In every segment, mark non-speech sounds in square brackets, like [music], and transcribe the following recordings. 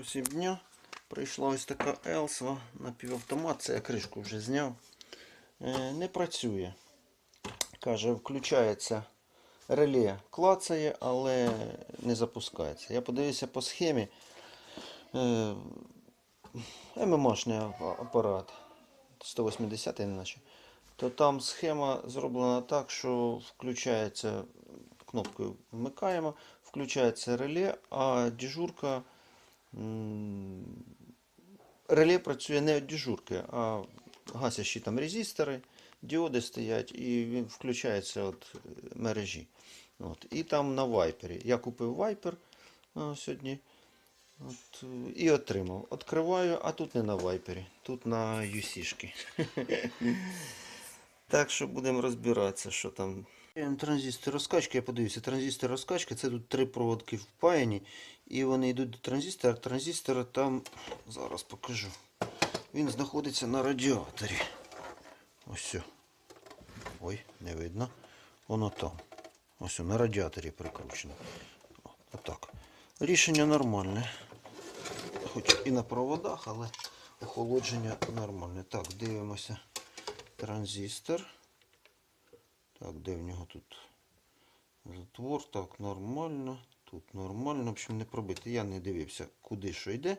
Ось і дня. Прийшла ось така Елсва напівавтомат. Це я кришку вже зняв. Е, Не працює. Каже, включається реле, клацає, але не запускається. Я подивився по схемі. Е, ММАшний апарат. 180 наче. То там схема зроблена так, що включається кнопкою вмикаємо, включається реле, а дежурка. Реле працює не від дежурки, а гасящі там резистори, діоди стоять, і він включається від мережі. От. І там на вайпері. Я купив вайпер сьогодні. От, і отримав. Откриваю, а тут не на вайпері, тут на UC-шки. [laughs] Так що будемо розбиратися, що там. Транзистор розкачки, я подивився, транзистор розкачки, це тут три проводки впаяні, і вони йдуть до транзистора. Транзистор там, зараз покажу. Він знаходиться на радіаторі. Ось. сьо. Ой, не видно. Воно там. Ось на радіаторі прикручено. Отак. Рішення нормальне. Хоч і на проводах, але охолодження нормальне. Так, дивимося. Транзистор. Так, де в нього тут затвор? Так, нормально. Тут нормально. В общем, не пробити. Я не дивився, куди що йде.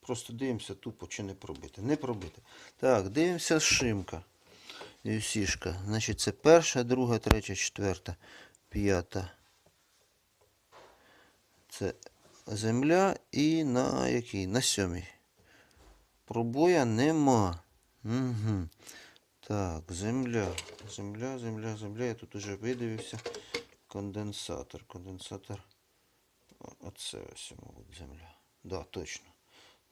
Просто дивимося тупо чи не пробити. Не пробити. Так, дивимося шимка. Сішка. Значить, це перша, друга, третя, четверта, п'ята. Це земля і на якій? На сьомій. Пробоя нема. Угу. Так, земля. Земля, земля, земля. Я тут уже видивився. Конденсатор. Конденсатор. Оце ось, мабуть, земля. Да, точно.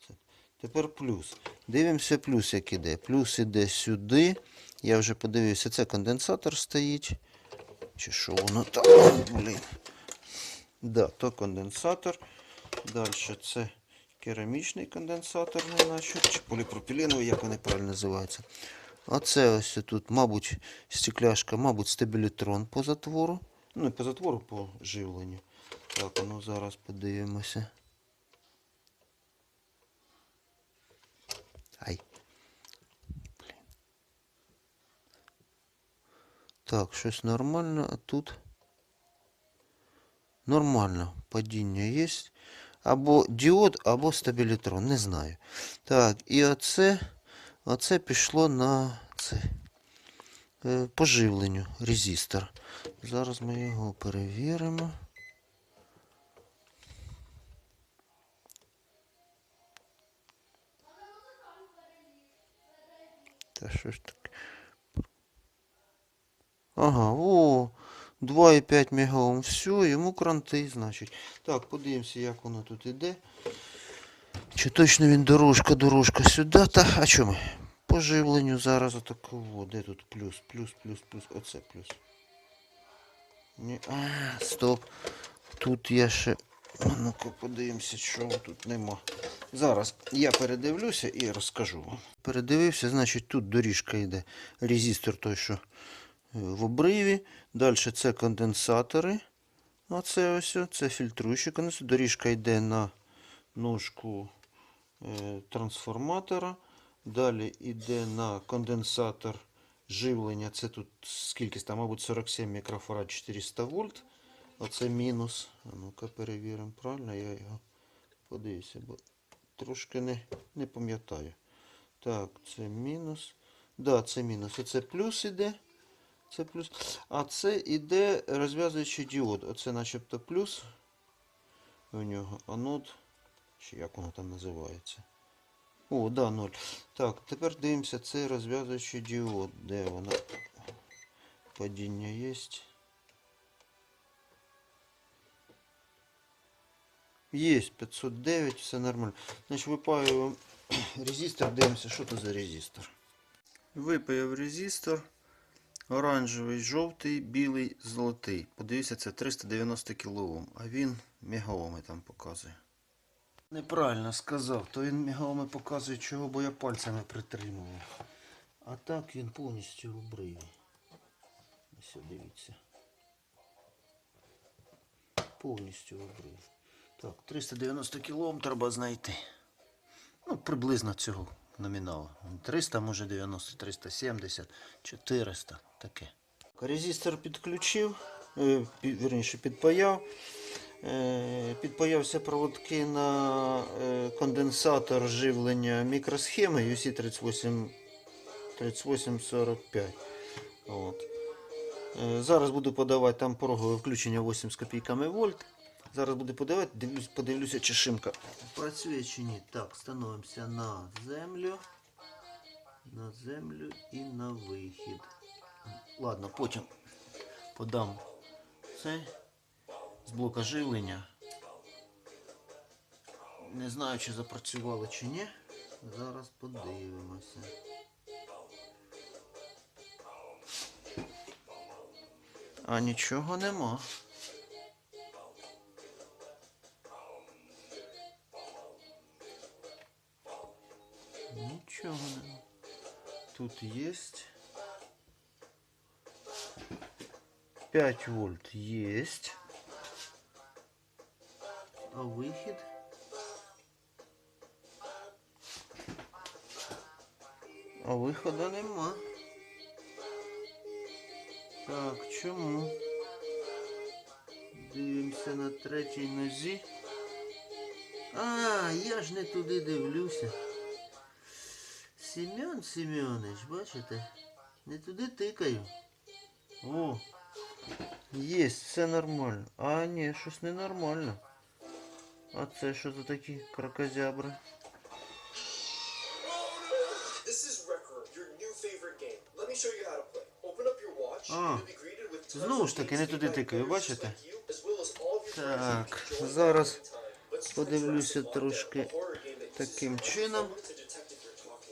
Це. Тепер плюс. Дивимося плюс, як іде. Плюс іде сюди. Я вже подивився, це конденсатор стоїть. Чи що воно там? Блін. Да, то конденсатор. Далі це керамічний конденсатор, не наче, чи поліпропіленовий, як вони правильно називаються. А це ось тут, мабуть, стекляшка, мабуть, стабілітрон по затвору. Ну, не по затвору, по живленню. Так, ну зараз подивимося. Ай. Блін. Так, щось нормально, а тут. Нормально. Падіння є. Або діод, або стабілітрон. Не знаю. Так, і оце, оце пішло на це. е, Поживленню. Резистор. Зараз ми його перевіримо. Та що ж таке? Ага, о, 2,5 мегаом. Все, йому кранти, значить. Так, подивимося, як воно тут іде. Чи точно він дорожка, дорожка сюди? Та, а що ми? По живленню зараз отакого. Де тут плюс, плюс, плюс, плюс. Оце плюс. Ні, а, стоп. Тут я ще. Ну-ка подивимося, що тут нема. Зараз я передивлюся і розкажу вам. Передивився, значить тут доріжка йде. Резистор той, що е, в обриві. Далі це конденсатори. Оце ось, це фільтруючий конденсатор. Доріжка йде на ножку е, трансформатора. Далі йде на конденсатор живлення. Це тут скільки там, мабуть, 47 мікрофарад 400 вольт. Оце мінус. А ну-ка перевіримо, правильно я його подивився, бо трошки не, не пам'ятаю. Так, це мінус. Да, це мінус. Оце плюс іде. Це плюс. А це іде розв'язуючий діод. Оце начебто плюс у нього. Анод. Чи як воно там називається? О, да, 0. Так, тепер дивимося, це розв'язуючий діод. Де воно? Падіння є. Є 509, все нормально. Значить, випаюємо [clears throat] резистор, дивимося, що це за резистор. Випаяв резистор. Оранжевий, жовтий, білий, золотий. Подивіться, це 390 кОм, а він мегаоми там показує. Неправильно сказав, то він мегаоми показує чого, бо я пальцями притримував. А так він повністю в. Ось дивіться. Повністю в обриві. Так, 390 кілом треба знайти. Ну, приблизно цього номіналу. 300, може 90, 370, 400, таке. Резистор підключив, е, вірніше підпаяв. Е, Підпаявся проводки на е, конденсатор живлення мікросхеми UC38 3845. От. Е, Зараз буду подавати там порогове включення 8 з копійками вольт. Зараз буду дивлюсь, подивлюся, чи шимка працює чи ні. Так, становимося на землю. На землю і на вихід. Ладно, потім подам це з блока живлення. Не знаю, чи запрацювало чи ні. Зараз подивимося. А нічого нема. Тут есть 5 вольт есть. А выход? А виходу нема. Так, чому? Дивимося на третій нозі. А, я ж не туди дивлюся. Семен Семенович, бачите? Не туди тикаю. О, є, все нормально. А, ні, щось ненормально. А це що за такі крокозябри? А. Знову ж таки, не туди тикаю, бачите? Так, зараз подивлюся трошки таким чином.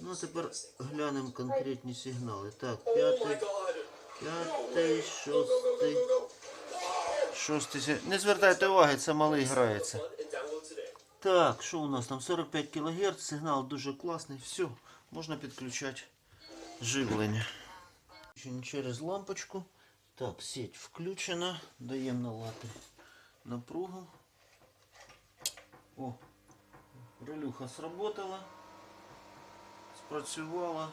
Ну, тепер глянемо конкретні сигнали. Так, п'ятий, п'ятий, шостий, шостий. Не звертайте уваги, це малий грається. Так, що у нас там? 45 кГц, сигнал дуже класний. Все, можна підключати живлення. Через лампочку. Так, сеть включена. Даємо на лати напругу. О, релюха сработала. Спрацювала.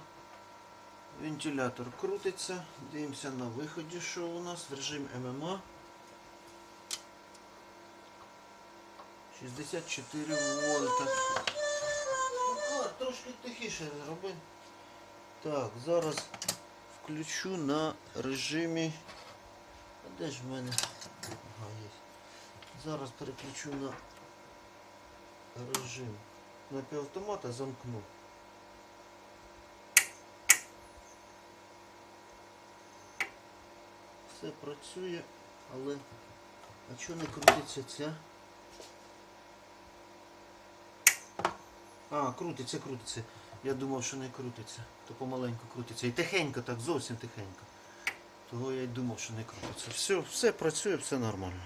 Вентилятор крутиться. Дивимося на виході, що у нас в режим ММА. 64 вольта. Трошки тихіше зроби. Так, зараз включу на режимі. А де ж в мене? Ага, є. Зараз переключу на режим. Напівавтомата замкну. Все працює, але... А чого не крутиться ця? А, крутиться, крутиться. Я думав, що не крутиться. То помаленьку крутиться. І тихенько, так зовсім тихенько. Того я й думав, що не крутиться. Все, все працює, все нормально.